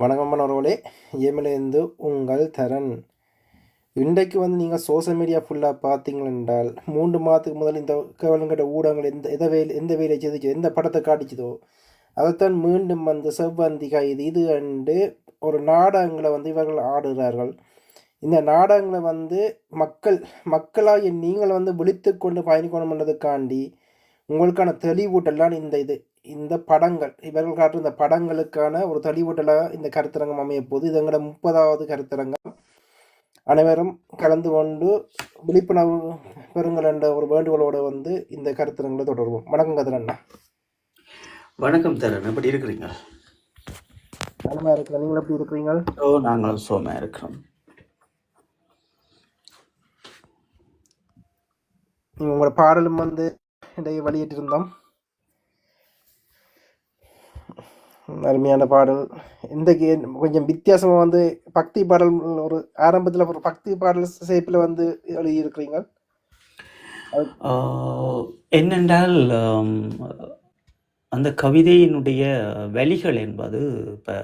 வணக்கம் மனோர்களே ஏமிலேருந்து உங்கள் தரன். இன்றைக்கு வந்து நீங்கள் சோஷியல் மீடியா ஃபுல்லாக பார்த்தீங்கள் என்றால் மூன்று மாதத்துக்கு முதல் இந்த கேவலங்கிட்ட ஊடகங்கள் எந்த எதை வேலை எந்த வேலையை செய்துச்சோ எந்த படத்தை காட்டிச்சதோ அதைத்தான் மீண்டும் வந்து செவ்வந்தி கைது. இது அண்டு ஒரு நாடகங்களை வந்து இவர்கள் ஆடுகிறார்கள். இந்த நாடகங்களை வந்து மக்கள் மக்களாகிய நீங்கள் வந்து விழித்து கொண்டு பயணிக்கணும்ன்றதுக்காண்டி உங்களுக்கான தெளிவூட்டெல்லாம் இந்த இது. இந்த படங்கள் இவர்கள் காட்டும் இந்த படங்களுக்கான ஒரு தெளிவூட்டலாக இந்த கருத்தரங்கம் அமைய போகுது. இது எங்களோட முப்பதாவது கருத்தரங்கம். அனைவரும் கலந்து கொண்டு விழிப்புணர்வு பெறுங்கள் என்ற ஒரு வேண்டுகோளோட வந்து இந்த கருத்தரங்களை தொடர்வோம். வணக்கம் கதிரண்ணா வணக்கம் தரன் எப்படி இருக்கிறீங்க? நலமா இருக்கிற நீங்கள் எப்படி இருக்கிறீங்க ஓ நாங்களும் சோமா இருக்கிறோம். உங்களோட பாடலும் வந்து இடையே வெளியிட்டிருந்தோம் அருமையான பாடல். இந்த கொஞ்சம் வித்தியாசமா வந்து பக்தி பாடல் ஒரு ஆரம்பத்துல ஒரு பக்தி பாடல் சேப்பில் வந்து எழுதியிருக்கிறீங்க. என்னென்றால் அந்த கவிதையினுடைய வழிகள் என்பது இப்போ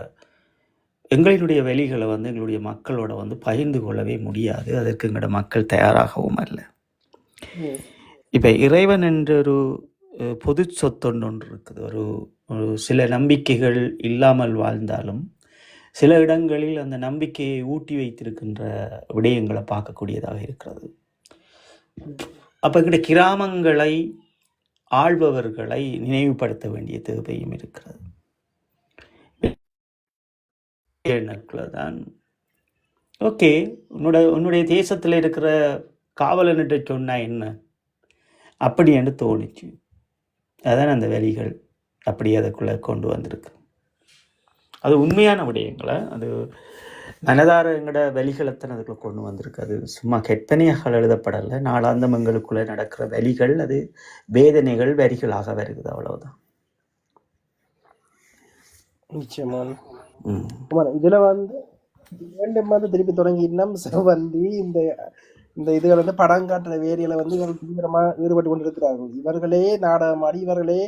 எங்களினுடைய வழிகளை வந்து எங்களுடைய மக்களோட வந்து பகிர்ந்து கொள்ளவே முடியாது. அதற்கு எங்களோட மக்கள் தயாராகவும் அல்ல. ம். இப்போ இறைவன் என்ற ஒரு அஹ், பொது சொத்தொன்று ஒன்று இருக்குது ஒரு சில நம்பிக்கைகள் இல்லாமல் வாழ்ந்தாலும் சில இடங்களில் அந்த நம்பிக்கையை ஊட்டி வைத்திருக்கின்ற விடயங்களை பார்க்கக்கூடியதாக இருக்கிறது. அப்போ கிட்ட கிராமங்களை ஆள்பவர்களை நினைவுபடுத்த வேண்டிய தேவையும் இருக்கிறது. எண்ணக்குள்ள தான் ஓகே உன்னோட உன்னுடைய தேசத்தில் இருக்கிற காவலன்கிட்ட சொன்னால் என்ன? அப்படி என்று தோணுச்சு. அதான் அந்த வரிகள் அப்படி அதுக்குள்ளே கொண்டு வந்திருக்கு. அது உண்மையான விடயங்களை? அது மனதார எங்கட வலிகளைத்தான் அதுக்குள்ள கொண்டு வந்திருக்கு. அது சும்மா கெற்பனையாக எழுதப்படலை. நாளாந்தமங்களுக்குள்ளே நடக்கிற வலிகள் அது வேதனைகள் வரிகளாக வருகிறது அவ்வளவுதான். நிச்சயமா ம். ஆமா, இதுல வந்து மீண்டும் வந்து திருப்பி தொடங்கினா செவ்வந்தி இந்த இந்த இதுகள் வந்து படம் காட்டுற வேரியலை வந்து இவர்கள் தீவிரமா ஈடுபட்டு கொண்டிருக்கிறார்கள். இவர்களே நாடகமாடி இவர்களே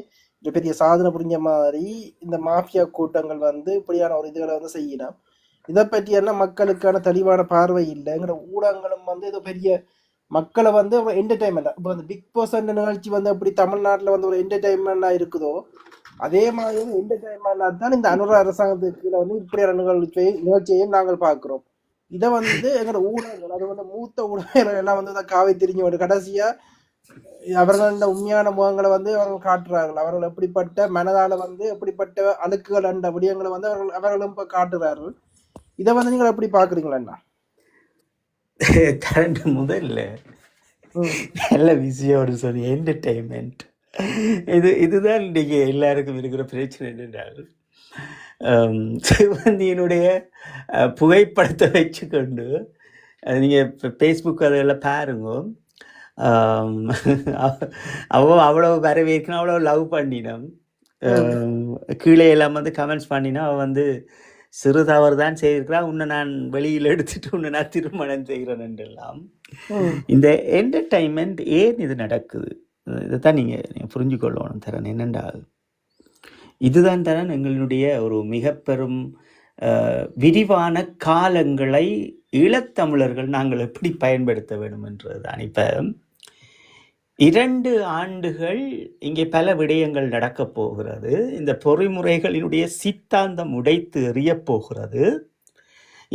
பெரிய சாதனை புரிஞ்ச மாதிரி இந்த மாஃபியா கூட்டங்கள் வந்து இப்படியான ஒரு இதுகளை வந்து செய்யணும் இதை பற்றி என்ன மக்களுக்கான தெளிவான பார்வை இல்லைங்கிற ஊடகங்களும் வந்து இது பெரிய மக்களை வந்து என்டர்டைன்மெண்ட் இப்போ அந்த பிக் பாஸ் அந்த நிகழ்ச்சி வந்து அப்படி தமிழ்நாட்டில் வந்து ஒரு என்டர்டைன்மெண்ட்டாக இருக்குதோ அதே மாதிரி என்டர்டைன்மெண்ட்டாக தான் இந்த அனுர அரசாங்கத்துக்கு கீழே வந்து இப்படியான நிகழ்ச்சியை நிகழ்ச்சியையும் நாங்கள் பார்க்குறோம். இதை வந்து எங்களோட ஊடகங்கள் அது வந்து மூத்த ஊடகங்கள் எல்லாம் வந்து இதை காவை திரிஞ்சு வந்து கடைசியா அவர்களோட உண்மையான முகங்களை வந்து அவர்கள் காட்டுறார்கள். அவர்கள் எப்படிப்பட்ட மனதால வந்து எப்படிப்பட்ட அழுக்குகள் அண்ட விடயங்களை வந்து அவர்கள் அவர்களும் இப்ப காட்டுறார்கள். இதை வந்து நீங்கள் எப்படி பாக்குறீங்களா கரண்ட் முதல்ல. நல்ல விஷயம் சொல்லி என்டர்டைன்மெண்ட் இது இதுதான் இன்றைக்கி எல்லாருக்கும் இருக்கிற பிரச்சனை என்னென்றால் சிவந்தியினுடைய புகைப்படத்தை வச்சுக்கொண்டு நீங்கள் ஃபேஸ்புக் அதெல்லாம் பாருங்க. ஆம், அவ- அவ அவ்வளோ வரவேற்கணும் அவ்வளோ லவ் பண்ணினோம். கீழே எல்லாம் வந்து கமெண்ட்ஸ் பண்ணினா அவள் வந்து சிறு தவறு தான் செய்திருக்கிறா. உன்னை நான் வெளியில் எடுத்துட்டு உன்னை நான் திருமணம் செய்கிறேன் என்றெல்லாம். இந்த என்டர்டைன்மெண்ட் ஏன் இது நடக்குது? இதைத்தான் நீங்கள் நீங்கள் புரிஞ்சுக்கொள்ளணும் தரன். என்னென்றால் இதுதான் தானே எங்களுடைய ஒரு மிக பெரும் விரிவான காலங்களை ஈழத்தமிழர்கள் நாங்கள் எப்படி பயன்படுத்த வேண்டும் என்றதுதான் இப்போ இரண்டு ஆண்டுகள் இங்கே பல விடயங்கள் நடக்கப் போகிறது. இந்த பொறிமுறைகளினுடைய சித்தாந்தம் உடைத்து எறியப் போகிறது.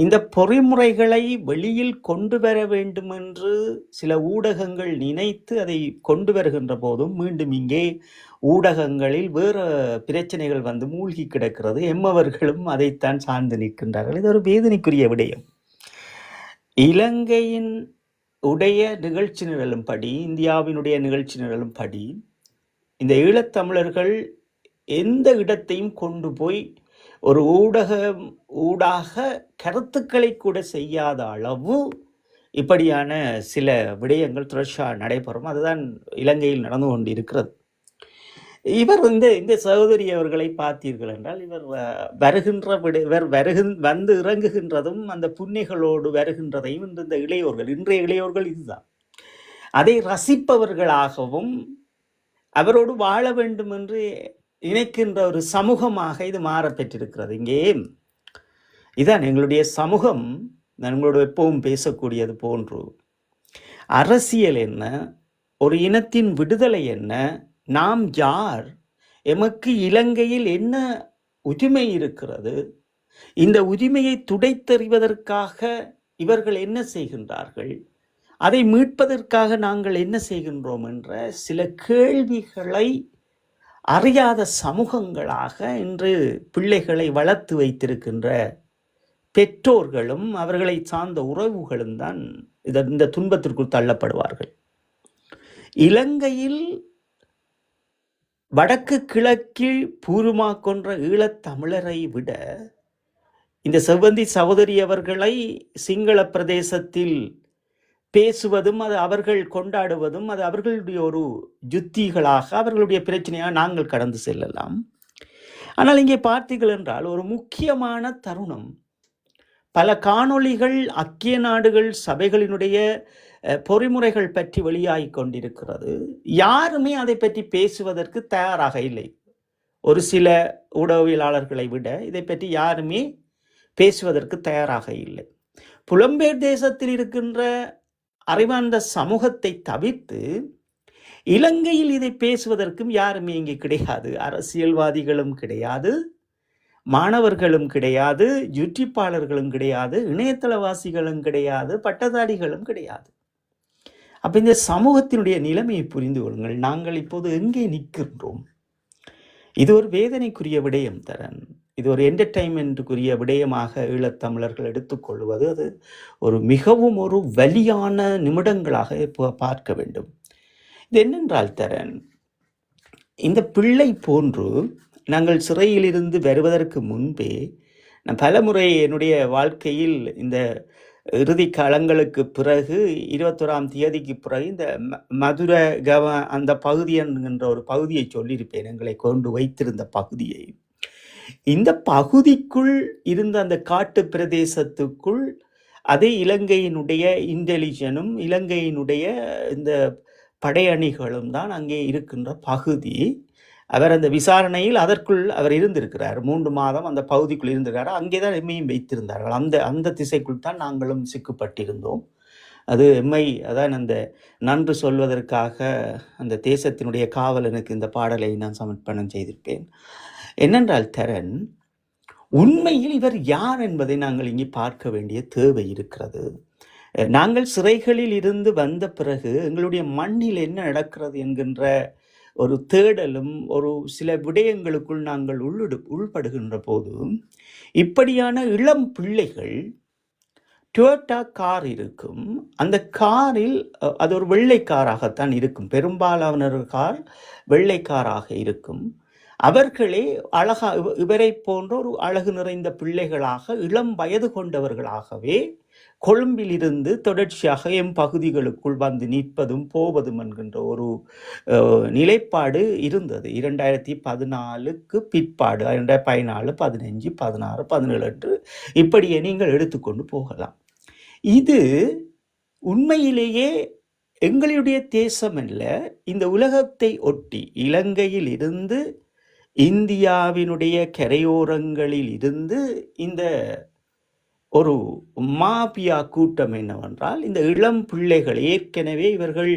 இந்த பொறிமுறைகளை வெளியில் கொண்டு வர வேண்டும் என்று சில ஊடகங்கள் நினைத்து அதை கொண்டு வருகின்ற போதும் மீண்டும் இங்கே ஊடகங்களில் வேறு பிரச்சனைகள் வந்து மூழ்கி கிடக்கிறது. எம்மவர்களும் அதைத்தான் சார்ந்து நிற்கின்றார்கள். இது ஒரு வேதனைக்குரிய விடயம். இலங்கையின் உடைய நிகழ்ச்சி நிரலும் படி இந்தியாவினுடைய நிகழ்ச்சி நிரலும் படி இந்த ஈழத்தமிழர்கள் எந்த இடத்தையும் கொண்டு போய் ஒரு ஊடகம் ஊடாக கருத்துக்களை கூட செய்யாத அளவு இப்படியான சில விடயங்கள் தொடர்ச்சியாக நடைபெறும். அதுதான் இலங்கையில் நடந்து கொண்டு இருக்கிறது இவர் வந்து இந்த சகோதரி அவர்களை பார்த்தீர்கள் என்றால் இவர் வ- வருகின்ற விட இவர் வருகின் வந்து இறங்குகின்றதும் அந்த புன்னைகளோடு வருகின்றதையும் இன்று இந்த இளையோர்கள் இன்றைய இளையோர்கள் இதுதான். அதை ரசிப்பவர்களாகவும் அவரோடு வாழ வேண்டும் என்று இணைக்கின்ற ஒரு சமூகமாக இது மாறப்பெற்றிருக்கிறது இங்கே இதான் எங்களுடைய சமூகம் நான் உங்களோட எப்பவும் பேசக்கூடியது போன்று. அரசியல் என்ன? ஒரு இனத்தின் விடுதலை என்ன? நாம் யார்? எமக்கு இலங்கையில் என்ன உரிமை இருக்கிறது? இந்த உரிமையை துடைத்தறிவதற்காக இவர்கள் என்ன செய்கின்றார்கள்? அதை மீட்பதற்காக நாங்கள் என்ன செய்கின்றோம் என்ற சில கேள்விகளை அறியாத சமூகங்களாக இன்று பிள்ளைகளை வளர்த்து வைத்திருக்கின்ற பெற்றோர்களும் அவர்களை சார்ந்த உறவுகளும் தான் இத- இந்த துன்பத்திற்குள் தள்ளப்படுவார்கள். இலங்கையில் வடக்கு கிழக்கில் பூர்வமா கொன்ற ஈழத்தமிழரை விட இந்த செவ்வந்தி சகோதரி அவர்களை சிங்கள பிரதேசத்தில் பேசுவதும் அது அவர்கள் கொண்டாடுவதும் அது அவர்களுடைய ஒரு யுத்திகளாக அவர்களுடைய பிரச்சனையாக நாங்கள் கடந்து செல்லலாம். ஆனால் இங்கே பார்த்தீர்கள் என்றால் ஒரு முக்கியமான தருணம். பல காணொளிகள் அக்கிய நாடுகள் சபைகளினுடைய பொறிமுறைகள் பற்றி வெளியாகி கொண்டிருக்கிறது. யாருமே அதை பற்றி பேசுவதற்கு தயாராக இல்லை. ஒரு சில ஊடகவியலாளர்களை விட இதை பற்றி யாருமே பேசுவதற்கு தயாராக இல்லை. புலம்பெயர் தேசத்தில் இருக்கின்ற அறிவார்ந்த சமூகத்தை தவிர்த்து இலங்கையில் இதை பேசுவதற்கும் யாருமே இங்கே கிடையாது. அரசியல்வாதிகளும் கிடையாது. மாணவர்களும் கிடையாது. யூடியூப்பாளர்களும் கிடையாது. இணையதளவாசிகளும் கிடையாது. பட்டதாரிகளும் கிடையாது. அப்போ இந்த சமூகத்தினுடைய நிலைமையை புரிந்து கொள்ளுங்கள். நாங்கள் இப்போது எங்கே நிற்கின்றோம்? இது ஒரு வேதனைக்குரிய விடயம் தரன். இது ஒரு என்டர்டைன்மெண்ட்டுக்குரிய விடயமாக ஈழத்தமிழர்கள் எடுத்துக்கொள்வது. அது ஒரு மிகவும் ஒரு வலியான நிமிடங்களாக இப்போ பார்க்க வேண்டும். இது என்னென்றால் தரன் இந்த பிள்ளை போன்று நாங்கள் சிறையிலிருந்து வருவதற்கு முன்பே நான் பலமுறை என்னுடைய வாழ்க்கையில் இந்த இறுதி காலங்களுக்கு பிறகு இருபத்தோராம் தேதிக்கு பிறகு இந்த ம- மதுர கவ அந்த பகுதி என்கின்ற ஒரு பகுதியை சொல்லியிருப்பேன். எங்களை கொண்டு வைத்திருந்த பகுதியை. இந்த பகுதிக்குள் இருந்த அந்த காட்டு பிரதேசத்துக்குள் அதே இலங்கையினுடைய இன்டெலிஜனும் இலங்கையினுடைய இந்த படையணிகளும் தான் அங்கே இருக்கின்ற பகுதி. அவர் அந்த விசாரணையில் அதற்குள் அவர் இருந்திருக்கிறார். மூன்று மாதம் அந்த பகுதிக்குள் இருந்திருக்கிறார். அங்கே தான் எம்மையும் வைத்திருந்தார்கள். அந்த அந்த திசைக்குள் தான் நாங்களும் சிக்கப்பட்டிருந்தோம். அது எம்மை அதான் அந்த நன்று சொல்வதற்காக அந்த தேசத்தினுடைய காவலனுக்கு இந்த பாடலை நான் சமர்ப்பணம் செய்திருப்பேன். என்னென்றால் தரன் உண்மையில் இவர் யார் என்பதை நாங்கள் இங்கே பார்க்க வேண்டிய தேவை இருக்கிறது. நாங்கள் சிறைகளில் இருந்து வந்த பிறகு எங்களுடைய மண்ணில் என்ன நடக்கிறது என்கின்ற ஒரு தேடலும் ஒரு சில விடயங்களுக்குள் நாங்கள் உள்ளிடு உள்படுகின்ற போது இப்படியான இளம் பிள்ளைகள் டொயோட்டா கார் இருக்கும். அந்த காரில் அது ஒரு வெள்ளை காராகத்தான் இருக்கும். பெரும்பாலான கார் வெள்ளை காராக இருக்கும். அவர்களே அழகா இவரை போன்ற ஒரு அழகு நிறைந்த பிள்ளைகளாக இளம் வயது கொண்டவர்களாகவே கொழும்பிலிருந்து தொடர்ச்சியாக எம் பகுதிகளுக்குள் வந்து நிற்பதும் போவதும் என்கின்ற ஒரு நிலைப்பாடு இருந்தது. இரண்டாயிரத்தி பதினாலுக்கு பிற்பாடு இரண்டாயிரத்தி பதினாலு பதினஞ்சு பதினாறு பதினேழு என்று இப்படியே நீங்கள் எடுத்துக்கொண்டு போகலாம். இது உண்மையிலேயே எங்களுடைய தேசம் அல்ல இந்த உலகத்தை ஒட்டி இலங்கையில் இருந்து இந்தியாவினுடைய கரையோரங்களில் இருந்து இந்த ஒரு மாபியா கூட்டம் என்னவென்றால் இந்த இளம் பிள்ளைகள் ஏற்கனவே இவர்கள்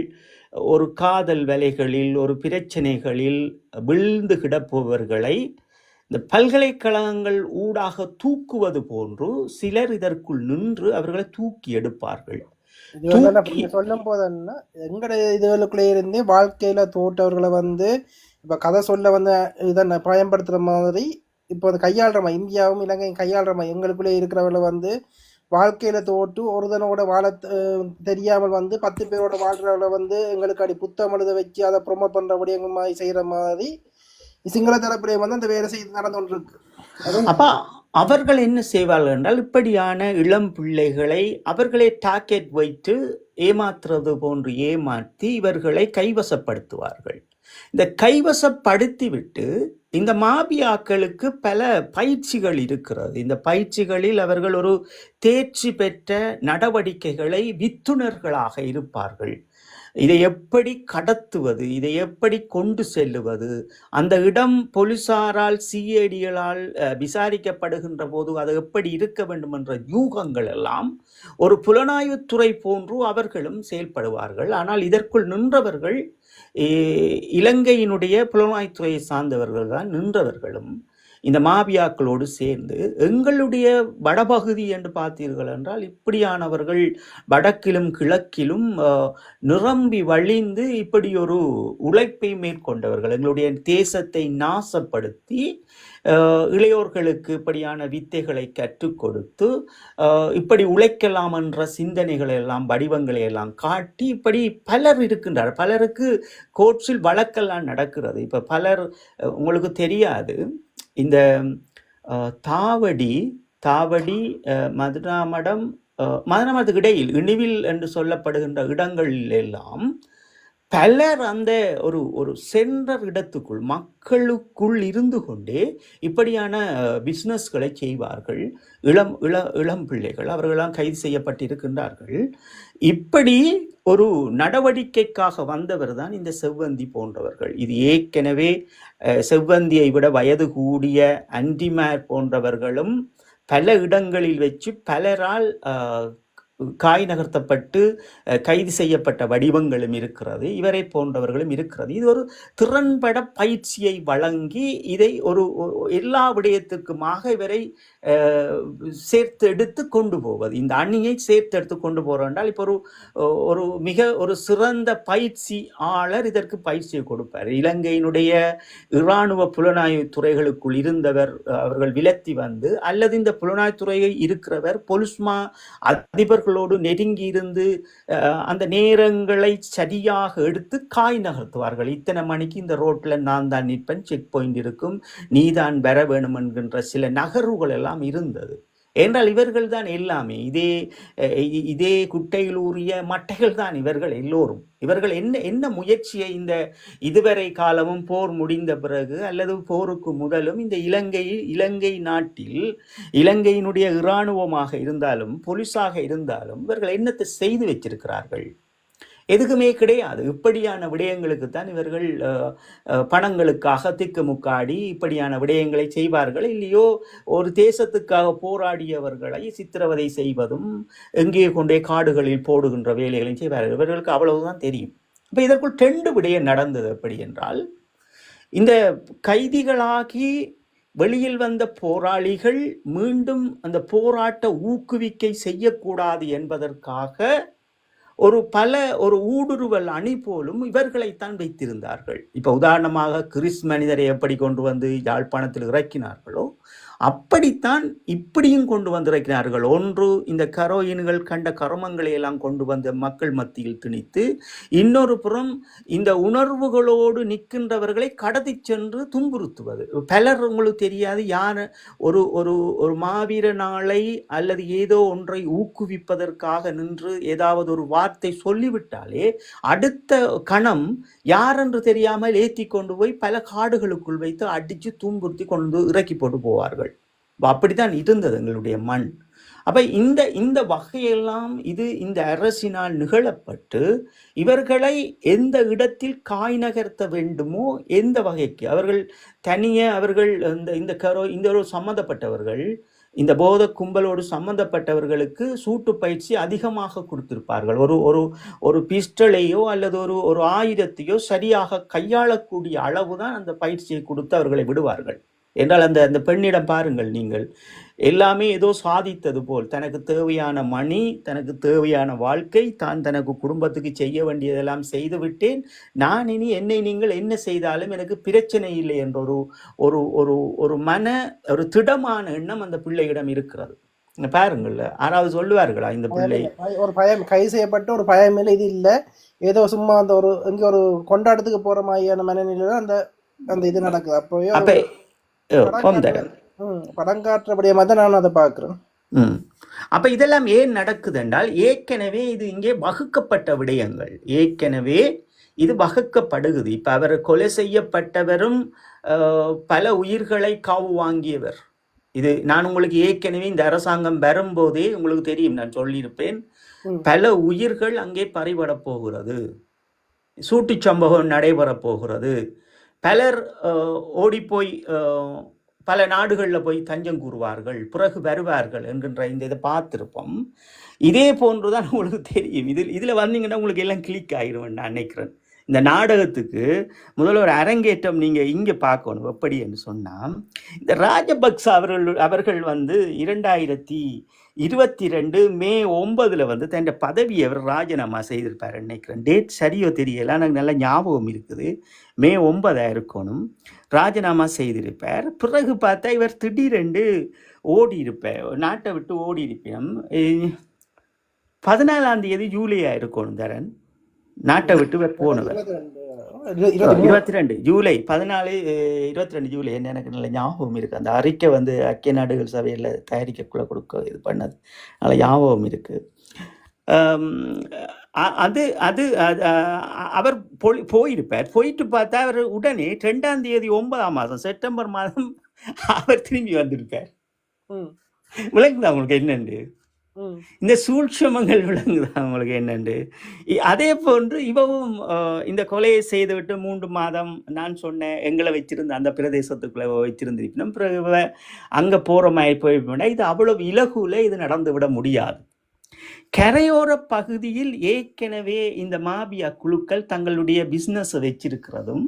ஒரு காதல் வலைகளில் ஒரு பிரச்சனைகளில் விழுந்து கிடப்பவர்களை இந்த பல்கலைக்கழகங்கள் ஊடாக தூக்குவது போன்று சிலர் இதற்குள் நின்று அவர்களை தூக்கி எடுப்பார்கள். சொல்லும் போது எங்கட இதுகளுக்குள்ளே இருந்து வாழ்க்கையில தோற்றவர்களை வந்து இப்போ கதை சொல்ல வந்து இதை பயன்படுத்துகிற மாதிரி இப்போ அது கையாளுற மாதிரி இந்தியாவும் இலங்கையும் கையாளுற மாதிரி எங்களுக்குள்ளே இருக்கிறவங்கள வந்து வாழ்க்கையில் தோற்று ஒருதனோட வாழ தெரியாமல் வந்து பத்து பேரோட வாழ்கிறவங்கள வந்து எங்களுக்கு அடி புத்தம் எழுத வச்சு அதை ப்ரொமோட் பண்ணுறபடி எங்கள் மாதிரி செய்கிற மாதிரி சிங்கள தரப்பிலே வந்து அந்த வேலை செய்து நடந்து கொண்டிருக்கு. அது அவர்கள் என்ன செய்வார்கள் என்றால் இப்படியான இளம் பிள்ளைகளை அவர்களே டார்கெட் வைத்து ஏமாத்துறது போன்று ஏமாற்றி இவர்களை கைவசப்படுத்துவார்கள். இந்த கைவசப்படுத்திவிட்டு இந்த மாபியாக்களுக்கு பல பயிற்சிகள் இருக்கிறது. இந்த பயிற்சிகளில் அவர்கள் ஒரு தேர்ச்சி பெற்ற நடவடிக்கைகளை வித்துணர்களாக இருப்பார்கள். இதை எப்படி கடத்துவது? இதை எப்படி கொண்டு செல்லுவது? அந்த இடம் போலீசாரால் சிஐடிகளால் விசாரிக்கப்படுகின்ற போது அது எப்படி இருக்க வேண்டும் என்ற யூகங்கள் எல்லாம் ஒரு புலனாய்வுத்துறை போன்று அவர்களும் செயல்படுவார்கள். ஆனால் இதற்குள் நின்றவர்கள் இலங்கையினுடைய புலனாய்த்துறையை சார்ந்தவர்கள் தான் நின்றவர்களும் இந்த மாபியாக்களோடு சேர்ந்து எங்களுடைய வடபகுதி என்று பார்த்தீர்கள் என்றால் இப்படியானவர்கள் வடக்கிலும் கிழக்கிலும் நிரம்பி வழிந்து இப்படி ஒரு உழைப்பை மேற்கொண்டவர்கள். எங்களுடைய தேசத்தை நாசப்படுத்தி இளையோர்களுக்கு இப்படியான வித்தைகளை கற்றுக் கொடுத்து இப்படி உழைக்கலாம் என்ற சிந்தனைகளை எல்லாம் வடிவங்களை எல்லாம் காட்டி இப்படி பலர் இருக்கின்றார். பலருக்கு கோர்ட்ஸில் வழக்கெல்லாம் நடக்கிறது. இப்போ பலர் உங்களுக்கு தெரியாது. இந்த தாவடி தாவடி அஹ், மதுராமடம் மதுராமடத்துக்கு இடையில் இணிவில் என்று சொல்லப்படுகின்ற இடங்களில் எல்லாம் பலர் அந்த ஒரு ஒரு சென்ற இடத்துக்குள் மக்களுக்குள் இருந்து கொண்டே இப்படியான பிஸ்னஸ்களை செய்வார்கள். இளம் இள இளம் பிள்ளைகள் அவர்களெல்லாம் கைது செய்யப்பட்டிருக்கின்றார்கள். இப்படி ஒரு நடவடிக்கைக்காக வந்தவர் தான் இந்த செவ்வந்தி போன்றவர்கள். இது ஏற்கனவே செவ்வந்தியை விட வயது கூடிய அண்டிமார் போன்றவர்களும் பல இடங்களில் வச்சு பலரால் காய் நகர்த்தப்பட்டு கைது செய்யப்பட்ட வடிவங்களும் இருக்கிறது. இவரை போன்றவர்களும் இருக்கிறது. இது ஒரு திறன்பட பயிற்சியை வழங்கி இதை ஒரு எல்லா விடயத்துக்குமாக இவரை சேர்த்து எடுத்து கொண்டு போவது. இந்த அணியை சேர்த்து எடுத்து கொண்டு போறோம் என்றால் இப்போ ஒரு ஒரு மிக ஒரு சிறந்த பயிற்சியாளர் இதற்கு பயிற்சியை கொடுப்பார். இலங்கையினுடைய இராணுவ புலனாய்வு துறைகளுக்குள் இருந்தவர் அவர்கள் விலத்தி வந்து அல்லது இந்த புலனாய்வு துறையில் இருக்கிறவர் பொலிஸ்மா அவர்களோடு நெருங்கி இருந்து அந்த நேரங்களை சரியாக எடுத்து காய் நகர்த்துவார்கள். இத்தனை மணிக்கு இந்த ரோட்டில் நான் தான் நிற்பேன் செக் பாயிண்ட் இருக்கும் நீதான் வர வேணும் என்கின்ற சில நகர்வுகள் எல்லாம் இருந்தது. என்றால் இவர்கள் தான் எல்லாமே. இதே இதே குட்டையில் உரிய மட்டைகள் தான் இவர்கள் எல்லோரும். இவர்கள் என்ன என்ன முயற்சியை இந்த இதுவரை காலமும் போர் முடிந்த பிறகு அல்லது போருக்கு முதலும் இந்த இலங்கை இலங்கை நாட்டில் இலங்கையினுடைய இராணுவமாக இருந்தாலும் போலீஸாக இருந்தாலும் இவர்கள் என்னத்தை செய்து வச்சிருக்கிறார்கள்? எதுக்குமே கிடையாது. இப்படியான விடயங்களுக்கு தான் இவர்கள் பணங்களுக்காக திக்குமுக்காடி இப்படியான விடயங்களை செய்வார்கள். இல்லையோ ஒரு தேசத்துக்காக போராடியவர்களை சித்திரவதை செய்வதும் எங்கே கொண்டே காடுகளில் போடுகின்ற வேலைகளையும் செய்வார்கள். இவர்களுக்கு அவ்வளவுதான் தெரியும். இப்போ இதற்குள் ரெண்டு விடயம் நடந்தது எப்படி என்றால் இந்த கைதிகளாகி வெளியில் வந்த போராளிகள் மீண்டும் அந்த போராட்ட ஊக்குவிக்கை செய்யக்கூடாது என்பதற்காக ஒரு பல ஒரு ஊடுருவல் அணி போலும் இவர்களைத்தான் வைத்திருந்தார்கள். இப்போ உதாரணமாக கிறிஸ் மனிதரை எப்படி கொண்டு வந்து யாழ்ப்பாணத்தில் இறக்கினார்களோ அப்படித்தான் இப்படியும் கொண்டு வந்திருக்கிறார்கள். இறக்கினார்கள் ஒன்று இந்த கரோயின்கள் கண்ட கருமங்களை எல்லாம் கொண்டு வந்த மக்கள் மத்தியில் திணித்து இன்னொரு புறம் இந்த உணர்வுகளோடு நிற்கின்றவர்களை கடத்தி சென்று துன்புறுத்துவது. பலர் உங்களுக்கு தெரியாது யார் ஒரு ஒரு ஒரு மாவீர நாளை அல்லது ஏதோ ஒன்றை ஊக்குவிப்பதற்காக நின்று ஏதாவது ஒரு வார்த்தை சொல்லிவிட்டாலே அடுத்த கணம் யாரென்று தெரியாமல் ஏற்றி கொண்டு போய் பல காடுகளுக்குள் வைத்து அடித்து துன்புறுத்தி கொண்டு இறக்கி போட்டு போவார்கள். அப்படிதான் இருந்தது எங்களுடைய மண். அப்போ இந்த இந்த வகையெல்லாம் இது இந்த அரசினால் நிகழப்பட்டு இவர்களை எந்த இடத்தில் காய் நகர்த்த வேண்டுமோ எந்த வகைக்கு அவர்கள் தனியே அவர்கள் இந்த இந்த கரோ இந்த சம்மந்தப்பட்டவர்கள் இந்த போத கும்பலோடு சம்பந்தப்பட்டவர்களுக்கு சூட்டு பயிற்சி அதிகமாக கொடுத்திருப்பார்கள். ஒரு ஒரு ஒரு பிஸ்டலையோ அல்லது ஒரு ஒரு ஆயுதத்தையோ சரியாக கையாளக்கூடிய அளவு தான் அந்த பயிற்சியை கொடுத்து அவர்களை விடுவார்கள். என்றால் அந்த அந்த பெண்ணிடம் பாருங்கள் நீங்கள். எல்லாமே ஏதோ சாதித்தது போல். தனக்கு தேவையான மணி தனக்கு தேவையான வாழ்க்கை தான் தனக்கு குடும்பத்துக்கு செய்ய வேண்டியதெல்லாம் செய்து விட்டேன். நான் இனி என்னை நீங்கள் என்ன செய்தாலும் எனக்கு பிரச்சனை இல்லை என்ற ஒரு ஒரு ஒரு ஒரு மன ஒரு திடமான எண்ணம் அந்த பிள்ளையிடம் இருக்கிறது. இங்க பாருங்கள் யாராவது சொல்லுவார்களா இந்த பிள்ளை? ஒரு பயம் கைது செய்யப்பட்ட ஒரு பயம் இல்லை இது இல்ல. ஏதோ சும்மா அந்த ஒரு இங்க ஒரு கொண்டாட்டத்துக்கு போற மாதிரியான மனநிலையில அந்த அந்த இது நடக்குது. அப்ப படம் ஓம் காட்டுற தகவல் ம், படம் காட்டுறபடியா தான் நான் அதை பாக்குறேன் ம். அப்ப இதெல்லாம் ஏன் நடக்குது என்றால் ஏற்கனவே இது இங்கே வகுக்கப்பட்ட விடயங்கள். ஏற்கனவே இது வகுக்கப்படுகுது. இப்ப அவர் கொலை செய்யப்பட்டவரும் பல உயிர்களை காவு வாங்கியவர். இது நான் உங்களுக்கு ஏற்கனவே இந்த அரசாங்கம் வரும்போதே உங்களுக்கு தெரியும் நான் சொல்லியிருப்பேன். பல உயிர்கள் அங்கே பறிபட போகிறது. சூட்டுச் சம்பவம் நடைபெறப் போகிறது. பலர் ஓடிப்போய் பல நாடுகளில் போய் தஞ்சம் கூறுவார்கள் பிறகு வருவார்கள் என்கின்ற இந்த இதை பார்த்துருப்போம். இதே போன்று தான் உங்களுக்கு தெரியும். இதில் இதில் வந்தீங்கன்னா உங்களுக்கு எல்லாம் கிளிக் ஆகிடும் நான் நினைக்கிறேன். இந்த நாடகத்துக்கு முதல்ல ஒரு அரங்கேற்றம் நீங்கள் இங்கே பார்க்கணும். எப்படி என்று சொன்னால் இந்த ராஜபக்ச அவர்கள் அவர்கள் வந்து இரண்டாயிரத்தி இருபத்தி ரெண்டு மே ஒன்பதில் வந்து தன்னுடைய பதவியை அவர் ராஜினாமா செய்திருப்பார். நினைக்கிறேன் டேட் சரியோ தெரியல. எனக்கு நல்ல ஞாபகம் இருக்குது. மே ஒன்பதாக இருக்கணும். ராஜினாமா செய்திருப்பார். பிறகு பார்த்தா இவர் திடீரென்று ஓடி இருப்பார் நாட்டை விட்டு ஓடி இருப்பேன் பதினாலாம் தேதி ஜூலையாக இருக்கணும் தரன். நாட்டை விட்டு போனவர். இருபத்தி ரெண்டு. ஜூலை பதினாலு இருபத்தி ரெண்டு ஜூலை என்ன எனக்கு நல்ல ஞாபகம் இருக்கு. அந்த அறிக்கை வந்து ஐக்கிய நாடுகள் சபையில் தயாரிக்கக்குள்ள கொடுக்க இது பண்ணது. நல்ல ஞாபகம் இருக்கு. ஆம், அ- அது அது அவர் போய் போயிருப்பார். போயிட்டு பார்த்தா அவர் உடனே ரெண்டாம் தேதி ஒன்பதாம் மாதம் செப்டம்பர் மாதம் அவர் திரும்பி வந்திருப்பார். ம், விளங்குதா உங்களுக்கு என்னண்டு. இந்த சூட்சமங்கள் விளங்குதா உங்களுக்கு என்னண்டு? அதே போன்று இவவும் இந்த கொலையை செய்துவிட்டு மூன்று மாதம் நான் சொன்னேன் எங்களை வச்சிருந்த அந்த பிரதேசத்துக்குள்ளே வச்சிருந்திருப்பினும் பிறகு அங்கே போகிற மாதிரி போய் இது அவ்வளவு இலகுல இது நடந்து விட முடியாது. கரையோர பகுதியில் ஏற்கனவே இந்த மாபியா குழுக்கள் தங்களுடைய பிஸ்னஸ் வச்சிருக்கிறதும்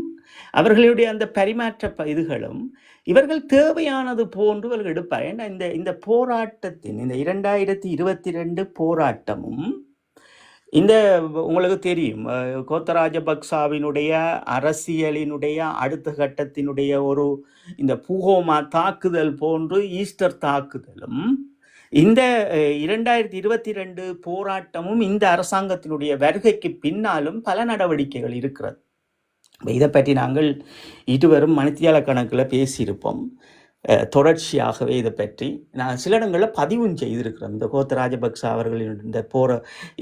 அவர்களுடைய அந்த பரிமாற்ற ப- இதுகளும் இவர்கள் தேவையானது போன்று இவர்கள் எடுப்பார் ஏன்னா இந்த இந்த போராட்டத்தின் இந்த இரண்டாயிரத்தி இருபத்தி ரெண்டு போராட்டமும் இந்த உங்களுக்கு தெரியும் கோத்தராஜபக்சாவினுடைய அரசியலினுடைய அடுத்த கட்டத்தினுடைய ஒரு இந்த பூகோமா தாக்குதல் போன்று ஈஸ்டர் தாக்குதலும் இந்த இரண்டாயிரத்தி இருபத்தி ரெண்டு போராட்டமும் இந்த அரசாங்கத்தினுடைய வருகைக்கு பின்னாலும் பல நடவடிக்கைகள் இருக்கிறது. இதை பற்றி நாங்கள் இருவரும் மணித்தியால கணக்கில் பேசியிருப்போம் தொடர்ச்சியாகவே இதை பற்றி. நான் சில இடங்களில் பதிவும் செய்திருக்கிறோம் இந்த கோத்த ராஜபக்ச அவர்களின் இந்த போற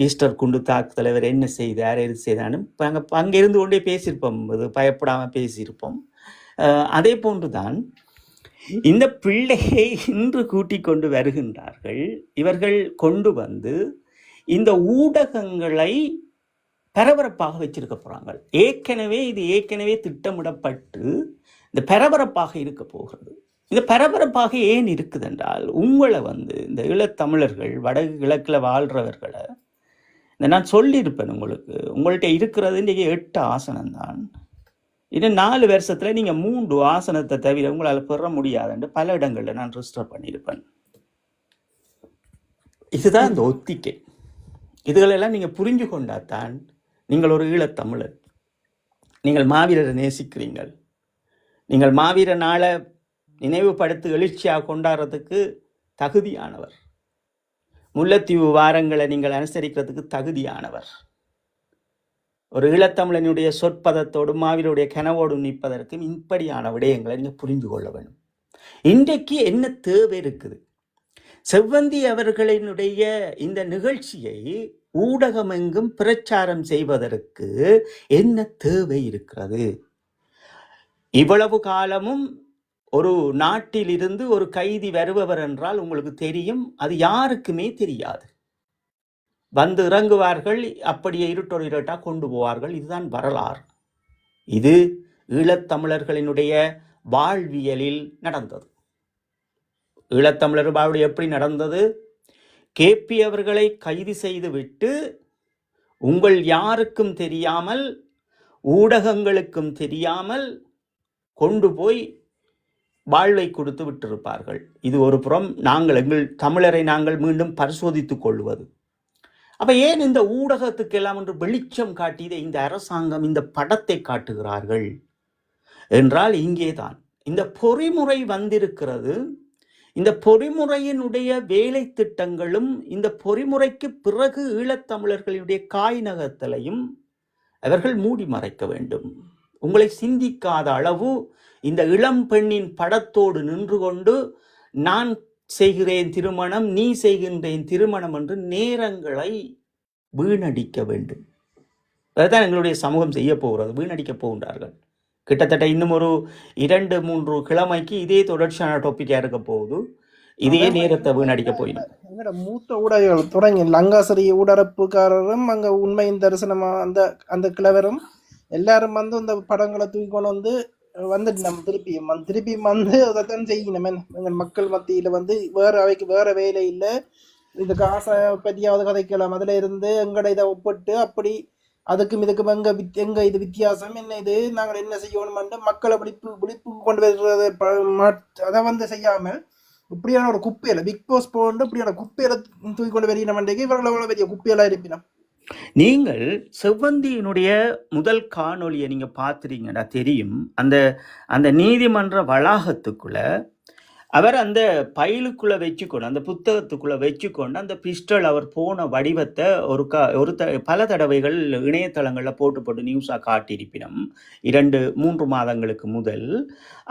ஈஸ்டர் குண்டு தாக்குதலைவர் என்ன செய்தார் எது செய்தான்னு இப்ப அங்கே அங்கே இருந்து கொண்டே பேசியிருப்போம். இது பயப்படாமல் பேசியிருப்போம். அதே போன்று தான் இந்த பிள்ளையை இன்று கூட்டி கொண்டு வருகின்றார்கள். இவர்கள் கொண்டு வந்து இந்த ஊடகங்களை பரபரப்பாக வச்சிருக்க போகிறாங்க ஏற்கனவே இது ஏற்கனவே திட்டமிடப்பட்டு இந்த பரபரப்பாக இருக்க போகிறது. இந்த பரபரப்பாக ஏன் இருக்குது என்றால் உங்களை வந்து இந்த ஈழத்தமிழர்கள் வடகு கிழக்கில் வாழ்கிறவர்களை இந்த நான் சொல்லியிருப்பேன் உங்களுக்கு உங்கள்கிட்ட இருக்கிறது இன்றைக்கு எட்டு ஆசனம் தான் இன்னும் நாலு வருஷத்தில் நீங்கள் மூன்று ஆசனத்தை தவிர உங்களால் பெற முடியாதுன்னு பல இடங்களில் நான் ரிஜிஸ்டர் பண்ணியிருப்பேன். இதுதான் இந்த ஒத்திக்கை இதுகளெல்லாம் நீங்கள் புரிஞ்சு கொண்டாதான் நீங்கள் ஒரு ஈழத்தமிழர் நீங்கள் மாவீரரை நேசிக்கிறீங்கள் நீங்கள் மாவீர நாளை நினைவுபடுத்தி எழுச்சியாக கொண்டாடுறதுக்கு தகுதியானவர். முல்லைத்தீவு வாரங்களை நீங்கள் அனுசரிக்கிறதுக்கு தகுதியானவர். ஒரு ஈழத்தமிழனுடைய சொற்பதத்தோடும் மாவீரருடைய கனவோடும் நிற்பதற்கும் இப்படியான விடயங்களை நீங்கள் புரிந்து கொள்ள வேண்டும். இன்றைக்கு என்ன தேவை இருக்குது? செவ்வந்தி அவர்களினுடைய இந்த நிகழ்ச்சியை ஊடகமெங்கும் பிரச்சாரம் செய்வதற்கு என்ன தேவை இருக்கிறது? இவ்வளவு காலமும் ஒரு நாட்டிலிருந்து ஒரு கைதி வருபவர் என்றால் உங்களுக்கு தெரியும். அது யாருக்குமே தெரியாது. வந்து இறங்குவார்கள் அப்படியே இருட்டொரு இருட்டாக கொண்டு போவார்கள். இதுதான் வரலாறு. இது ஈழத்தமிழர்களினுடைய வாழ்வியலில் நடந்தது. ஈழத்தமிழர் வாழ்வு எப்படி நடந்தது? கேபி அவர்களை கைது செய்துவிட்டு உங்கள் யாருக்கும் தெரியாமல் ஊடகங்களுக்கும் தெரியாமல் கொண்டு போய் வாழ்வை கொடுத்து விட்டிருப்பார்கள். இது ஒரு புறம் நாங்கள் எங்கள் தமிழரை நாங்கள் மீண்டும் பரிசோதித்துக் கொள்வது. அப்போ ஏன் இந்த ஊடகத்துக்கெல்லாம் என்று வெளிச்சம் காட்டியதை இந்த அரசாங்கம் இந்த படத்தை காட்டுகிறார்கள்? என்றால் இங்கேதான். இந்த பொறிமுறை வந்திருக்கிறது. இந்த பொறிமுறையினுடைய வேலை திட்டங்களும் இந்த பொறிமுறைக்கு பிறகு ஈழத்தமிழர்களுடைய காய்நகத்திலையும் அவர்கள் மூடி மறைக்க வேண்டும். உங்களை சிந்திக்காத அளவு இந்த இளம் பெண்ணின் படத்தோடு நின்று கொண்டு நான் செய்கிறேன் திருமணம் நீ செய்கின்றேன் திருமணம் என்று நேரங்களை வீணடிக்க வேண்டும். அதுதான் எங்களுடைய சமூகம் செய்ய போகிறது. வீணடிக்க போகின்றார்கள். கிட்டத்தட்ட இன்னும் ஒரு இரண்டு மூன்று கிழமைக்கு இதே தொடர்ச்சியான டாபிக்கா இருக்க போகுது. இதே நேரத்தை வீணடிக்க போயிடும் மூத்த ஊடகங்கள் தொடங்கி லங்காசரி ஊடரப்புக்காரரும் அங்க உண்மையின் தரிசனமா அந்த அந்த கிழவரும் எல்லாரும் வந்து இந்த படங்களை தூக்கி கொண்டு வந்து வந்துட்டு நம்ம திருப்பியும் வந்து- திருப்பியும் வந்து அதைத்தான் செய்யணும். எங்கள் மக்கள் மத்தியில் வந்து வேற அவைக்கு வேற வேலை இல்லை. இந்த காசை பதியாவது கதைக்கலாம். அதில் இருந்து எங்களை இதை ஒப்பிட்டு அப்படி அதுக்கும் இதுக்கும் எங்க வித்- எங்க இது வித்தியாசம் என்ன இது நாங்கள் என்ன செய்யணும்னு மக்களை விழிப்பு விழிப்பு கொண்டு வருவது ப- அதை வந்து செய்யாமல் இப்படியான ஒரு குப்பையில பிக் பாஸ் போன்று இப்படியான குப்பையில தூக்கி கொண்டு வெளியின மண்டைக்கு இவர்கள் எவ்வளோ பெரிய குப்பையெல்லாம் இருப்பினோம். நீங்கள் செவ்வந்தியினுடைய முதல் காணொளியை நீங்கள் பார்த்துறீங்கன்னா தெரியும். அந்த அந்த நீதிமன்ற வளாகத்துக்குள்ள அவர் அந்த பயிலுக்குள்ளே வச்சுக்கொண்டு அந்த புத்தகத்துக்குள்ளே வச்சுக்கொண்டு அந்த பிஸ்டல் அவர் போன வடிவத்தை ஒரு க ஒரு த பல தடவைகள் இணையதளங்களில் போட்டு போட்டு நியூஸாக காட்டியிருப்பினும் இரண்டு மூன்று மாதங்களுக்கு முதல்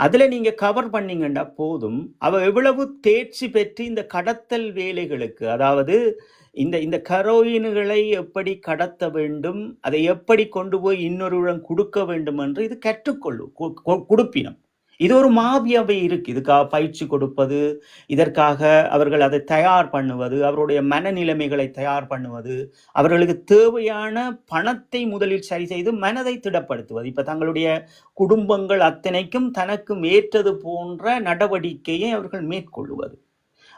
அதில் நீங்கள் கவர் பண்ணிங்கன்னா போதும். அவர் எவ்வளவு தேர்ச்சி பெற்று இந்த கடத்தல் வேலைகளுக்கு அதாவது இந்த இந்த கரோயின்களை எப்படி கடத்த வேண்டும் அதை எப்படி கொண்டு போய் இன்னொருடன் கொடுக்க வேண்டும் என்று இது கற்றுக்கொள்ளும் கொடுப்பினம். இது ஒரு மாபியாவே இருக்கு. இதுக்காக பயிற்சி கொடுப்பது இதற்காக அவர்கள் அதை தயார் பண்ணுவது அவருடைய மனநிலைமைகளை தயார் பண்ணுவது அவர்களுக்கு தேவையான பணத்தை முதலில் சரி செய்து மனதை திடப்படுத்துவது. இப்போ தங்களுடைய குடும்பங்கள் அத்தனைக்கும் தனக்கும் ஏற்றது போன்ற நடவடிக்கையை அவர்கள் மேற்கொள்ளுவது.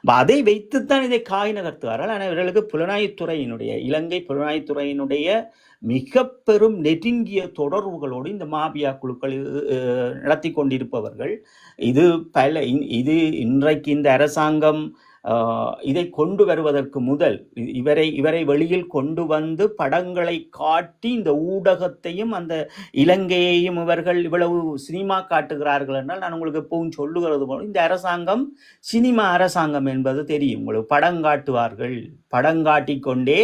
அதை வைத்துத்தான் இதை காய் நகர்த்துவார்கள் ஆனால் இவர்களுக்கு புலனாய்த்துறையினுடைய இலங்கை புலனாய்த்துறையினுடைய மிக பெரும் நெருங்கிய தொடர்புகளோடு இந்த மாபியா குழுக்கள் நடத்தி கொண்டிருப்பவர்கள். இது பல இ- இது இன்றைக்கு இந்த அரசாங்கம் இதை கொண்டு வருவதற்கு முதல் இ- இவரை இவரை வெளியில் கொண்டு வந்து படங்களை காட்டி இந்த ஊடகத்தையும் அந்த இலங்கையையும் இவர்கள் இவ்வளவு சினிமா காட்டுகிறார்கள் என்றால் நான் உங்களுக்கு எப்பவும் சொல்லுகிறது போல இந்த அரசாங்கம் சினிமா அரசாங்கம் என்பது தெரியும். உங்களுக்கு படம் காட்டுவார்கள். படம் காட்டிக்கொண்டே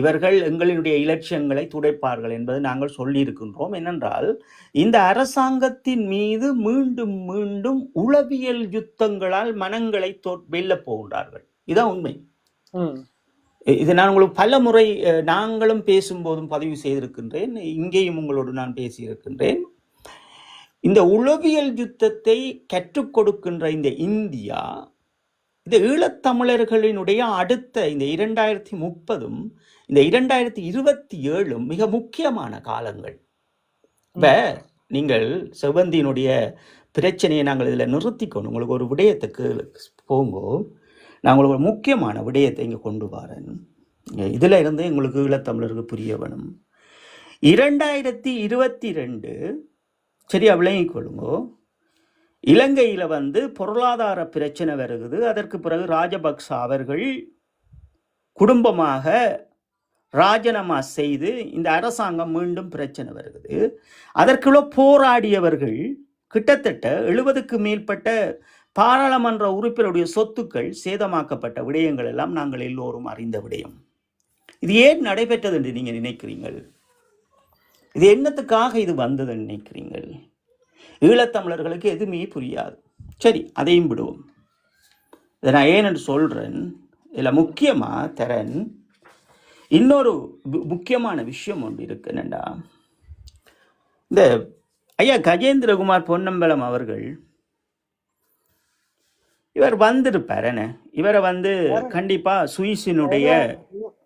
இவர்கள் எங்களினுடைய இலட்சியங்களை துடைப்பார்கள் என்பது நாங்கள் சொல்லியிருக்கின்றோம். என்னென்றால் இந்த அரசாங்கத்தின் மீது மீண்டும் மீண்டும் உளவியல் யுத்தங்களால் மனங்களை தோ வெல்லப் போகின்றார்கள். இதான் உண்மை. இது நான் உங்களுக்கு பல முறை நாங்களும் பேசும்போதும் பதிவு செய்திருக்கின்றேன். இங்கேயும் உங்களோடு நான் பேசியிருக்கின்றேன். இந்த உளவியல் யுத்தத்தை கற்றுக் கொடுக்கின்ற இந்த இந்தியா இந்த ஈழத்தமிழர்களினுடைய அடுத்த இந்த இரண்டாயிரத்தி முப்பதும் இந்த இரண்டாயிரத்தி இருபத்தி ஏழும் மிக முக்கியமான காலங்கள். இப்போ நீங்கள் செவந்தியினுடைய பிரச்சனையை நாங்கள் இதில் நிறுத்திக்கணும் உங்களுக்கு ஒரு விடயத்துக்கு போங்கோ. நான் உங்களுக்கு ஒரு முக்கியமான விடயத்தை இங்கே கொண்டு வரேன். இதில் இருந்து எங்களுக்கு ஈழத்தமிழருக்கு புரிய வேணும். இரண்டாயிரத்தி இருபத்தி ரெண்டு சரியா விளங்கிக் கொள்ளுங்கோ இலங்கையில் வந்து பொருளாதார பிரச்சனை வருகுது. அதற்கு பிறகு ராஜபக்ச அவர்கள் குடும்பமாக ராஜினாமா செய்து இந்த அரசாங்கம் மீண்டும் பிரச்சனை வருகிறது அதற்குள்ள போராடியவர்கள் கிட்டத்தட்ட எழுபதுக்கு மேற்பட்ட பாராளுமன்ற உறுப்பினருடைய சொத்துக்கள் சேதமாக்கப்பட்ட விடயங்கள் எல்லாம் நாங்கள் எல்லோரும் அறிந்த விடயம். இது ஏன் நடைபெற்றது என்று நீங்கள் நினைக்கிறீர்கள் இது என்னத்துக்காக இது வந்ததுன்னு நினைக்கிறீங்கள்? ஈழத்தமிழர்களுக்கு எதுவுமே புரியாது. சரி அதையும் விடுவோம். இதை நான் ஏன்னு சொல்கிறேன் இதில் முக்கியமாக தரேன் இன்னொரு முக்கியமான விஷயம் ஒன்று இருக்கு. என்னண்டா? இந்த ஐயா கஜேந்திரகுமார் பொன்னம்பலம் அவர்கள் இவர் வந்திருப்பார் என்ன? இவரை வந்து கண்டிப்பா சுவிஸினுடைய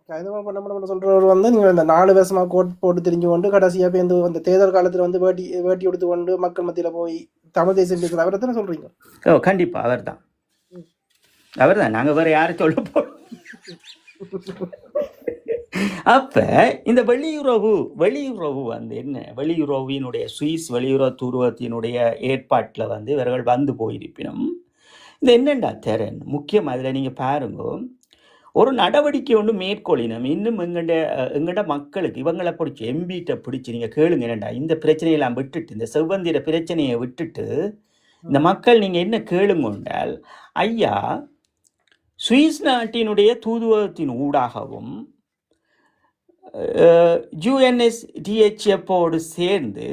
கைதமா பண்ண முடியும் சொல்றவர் வந்து நீங்க இந்த நாலு வருஷமா கோட் போட்டு தெரிஞ்சு கொண்டு கடைசியா போய் இந்த அந்த தேர்தல் காலத்துல வந்து வேட்டி வேட்டி எடுத்து கொண்டு மக்கள் மத்தியில போய் தமிழ் தேசியம் பேசுற அவரை தானே சொல்றீங்க? ஓ கண்டிப்பா அவர் தான் நாங்க வேற யாரை சொல்ல போறோம்? அப்ப இந்த வெளியுறவு வெளியுறவு வந்து என்ன? வெளியுறவினுடைய சுவிஸ் வெளியுறவு தூர்வத்தினுடைய ஏற்பாட்டில் வந்து இவர்கள் வந்து போயிருப்பினும் இந்த என்னண்டா திறன் முக்கியம் அதில் நீங்கள் பாருங்க ஒரு நடவடிக்கை ஒன்று மேற்கொள்ளினோம். இன்னும் எங்கண்ட எங்கண்ட மக்களுக்கு இவங்களை பிடிச்சி எம்பிட்ட பிடிச்சி நீங்கள் கேளுங்க என்னடா இந்த பிரச்சனையெல்லாம் விட்டுட்டு இந்த செவ்வந்திர பிரச்சனையை விட்டுட்டு இந்த மக்கள் நீங்கள் என்ன கேளுங்கொண்டால் ஐயா சுவிஸ் நாட்டினுடைய தூதுவகத்தின் ஊடாகவும் யூஎன்எஸ்டிஹெச்எஃப்போடு சேர்ந்து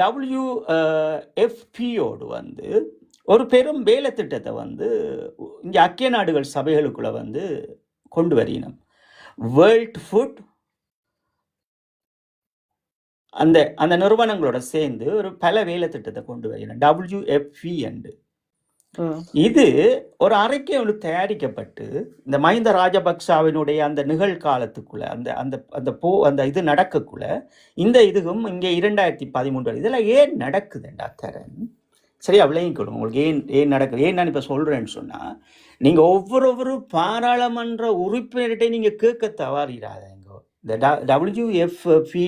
டபிள்யூஎஃபியோடு வந்து ஒரு பெரும் வேலை திட்டத்தை வந்து இங்கே ஐக்கிய நாடுகள் சபைகளுக்குள்ள வந்து கொண்டு வரினோம் வேர்ல்ட் ஃபுட் அந்த அந்த நிறுவனங்களோட சேர்ந்து ஒரு பல வேலை திட்டத்தை கொண்டு வரினோம் டபிள்யூஎஃப்பி அண்டு இது ஒரு அறிக்கை ஒன்று தயாரிக்கப்பட்டு இந்த மஹிந்த ராஜபக்சாவினுடைய அந்த நிகழ்காலத்துக்குள்ள அந்த அந்த அந்த போ அந்த இது நடக்கக்குள்ள இந்த இதுவும் இங்கே இரண்டாயிரத்தி பதிமூன்று இதெல்லாம் ஏன் நடக்குதுண்டா தரன் சரியா விளங்கிக்கணும் உங்களுக்கு ஏன் ஏன் நடக்குது? ஏன் நான் இப்போ சொல்கிறேன்னு சொன்னால் நீங்கள் ஒவ்வொரு பாராளுமன்ற உறுப்பினர்கிட்ட நீங்கள் கேட்க தவறிடாதீங்க. இந்த டபிள்யூஎஃப்பி